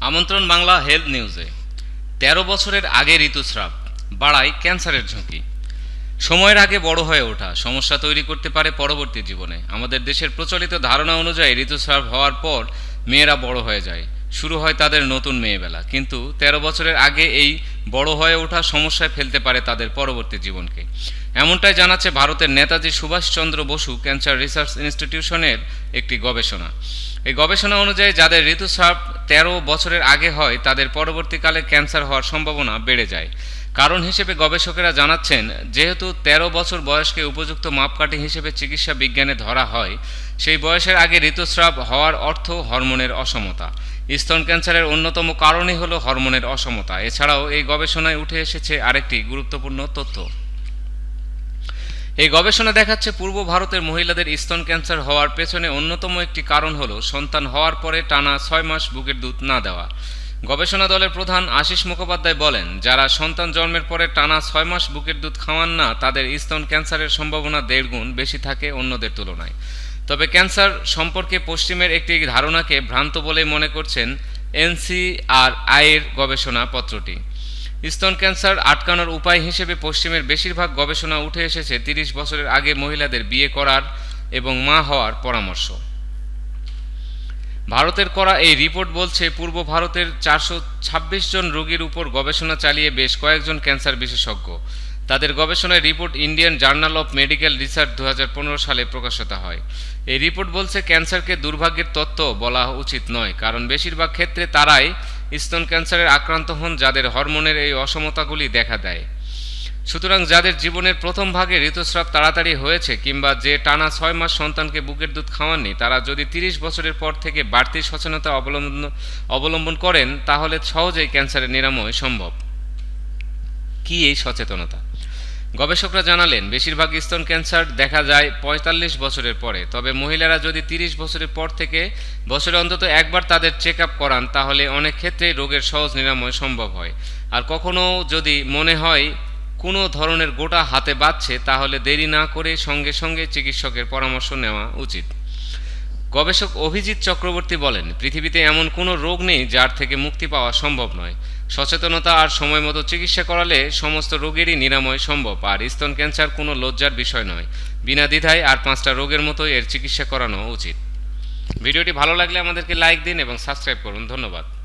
আমন্ত্রণ বাংলা হেলথ নিউজে। তেরো বছরের আগে ঋতুস্রাব, বাড়ায় ক্যান্সারের ঝুঁকি। সময়ের আগে বড় হয়ে ওঠা, সমস্যা তৈরি করতে পারে পরবর্তী জীবনে। আমাদের দেশের প্রচলিত ধারণা অনুযায়ী ঋতুস্রাব হওয়ার পর মেয়েরা বড় হয়ে যায়। শুরু হয় তাদের নতুন মেয়েবেলা কিন্তু তেরো বছরের আগে এই বড় হয়ে ওঠা সমস্যায় ফেলতে পারে তাদের পরবর্তী জীবনকে। এমনটাই জানাচ্ছে ভারতের নেতাজি সুভাষচন্দ্র বসু ক্যান্সার রিসার্চ ইনস্টিটিউশনের একটি গবেষণা। এই গবেষণা অনুযায়ী যাদের ঋতুস্রাব তেরো বছরের আগে হয়, তাদের পরবর্তীকালে ক্যান্সার হওয়ার সম্ভাবনা বেড়ে যায়। কারণ হিসেবে গবেষকেরা জানাচ্ছেন, যেহেতু ১৩ বছর বয়সকে উপযুক্ত মাপকাঠি হিসেবে চিকিৎসা বিজ্ঞানে ধরা হয়, সেই বয়সের আগে ঋতুস্রাব হওয়ার অর্থ হরমোনের অসমতা। স্তন ক্যান্সারের অন্যতম কারণই হলো হরমোনের অসমতা। এছাড়াও এই গবেষণায় উঠে এসেছে আরেকটি গুরুত্বপূর্ণ তথ্য। এই গবেষণা দেখাচ্ছে পূর্ব ভারতের মহিলাদের স্তন ক্যান্সার হওয়ার পেছনে অন্যতম একটি কারণ হল সন্তান হওয়ার পরে টানা ছয় মাস বুকের দুধ না দেওয়া। গবেষণা দলের প্রধান আশিস মুখোপাধ্যায় বলেন, যারা সন্তান জন্মের পরে টানা ছয় মাস বুকের দুধ খাওয়ান না, তাদের স্তন ক্যান্সারের সম্ভাবনা দেড় গুণ বেশি থাকে অন্যদের তুলনায়। তবে ক্যান্সার সম্পর্কে পশ্চিমের একটি ধারণাকে ভ্রান্ত বলে মনে করছেন এনসিআরআইয়ের গবেষণা পত্রটি স্তন ক্যান্সার আটকানোর উপায় হিসেবে পশ্চিমের বেশিরভাগ গবেষণা উঠে এসেছে তিরিশ বছরের আগে মহিলাদের বিয়ে করার এবং মা হওয়ার পরামর্শ। ভারতের করা এই রিপোর্ট বলছে, পূর্ব ভারতের চারশো ছাব্বিশ জন রোগীর উপর গবেষণা চালিয়ে বেশ কয়েকজন ক্যান্সার বিশেষজ্ঞ। তাদের গবেষণায় report Indian journal of medical research দু হাজার পনেরো সালে প্রকাশিত হয়। এই রিপোর্ট বলছে, ক্যান্সারকে দুর্ভাগ্যের তত্ত্ব বলা উচিত নয়, কারণ বেশিরভাগ ক্ষেত্রে তারাই স্তন ক্যান্সারের আক্রান্ত হন যাদের হরমোনের এই অসমতাগুলি দেখা দেয়। সুতরাং যাদের জীবনের প্রথম ভাগে ঋতুস্রাব তাড়াতাড়ি হয়েছে কিংবা যে টানা ছয় মাস সন্তানকে বুকের দুধ খাওয়াননি, তারা যদি তিরিশ বছরের পর থেকে বাড়তি সচেতনতা অবলম্বন অবলম্বন করেন, তাহলে সহজেই ক্যান্সারের নিরাময় সম্ভব। কি এই সচেতনতা? গবেষকরা জানালেন, বেশিরভাগ স্তন ক্যান্সার দেখা যায় পঁয়তাল্লিশ বছরের পরে। তবে মহিলারা যদি তিরিশ বছরের পর থেকে বছরে অন্তত একবার তাদের চেক আপ করান, তাহলে অনেক ক্ষেত্রেই রোগের সহজ নিরাময় সম্ভব হয়। আর কখনও যদি মনে হয় কোনো ধরনের গোটা হাতে বাঁচছে তাহলে দেরি না করে সঙ্গে সঙ্গে চিকিৎসকের পরামর্শ নেওয়া উচিত। গবেষক অভিজিৎ চক্রবর্তী বলেন, পৃথিবীতে এমন কোনো রোগ নেই যার থেকে মুক্তি পাওয়া সম্ভব নয়। সচেতনতা আর সময় মতো চিকিৎসা করালে সমস্ত রোগেরই নিরাময় সম্ভব, আর স্তন ক্যান্সার কোনো লজ্জার বিষয় নয়। বিনা দ্বিধায় আর পাঁচটা রোগের মতো এর চিকিৎসা করানো উচিত। ভিডিওটি ভালো লাগলে আমাদেরকে লাইক দিন এবং সাবস্ক্রাইব করুন। ধন্যবাদ।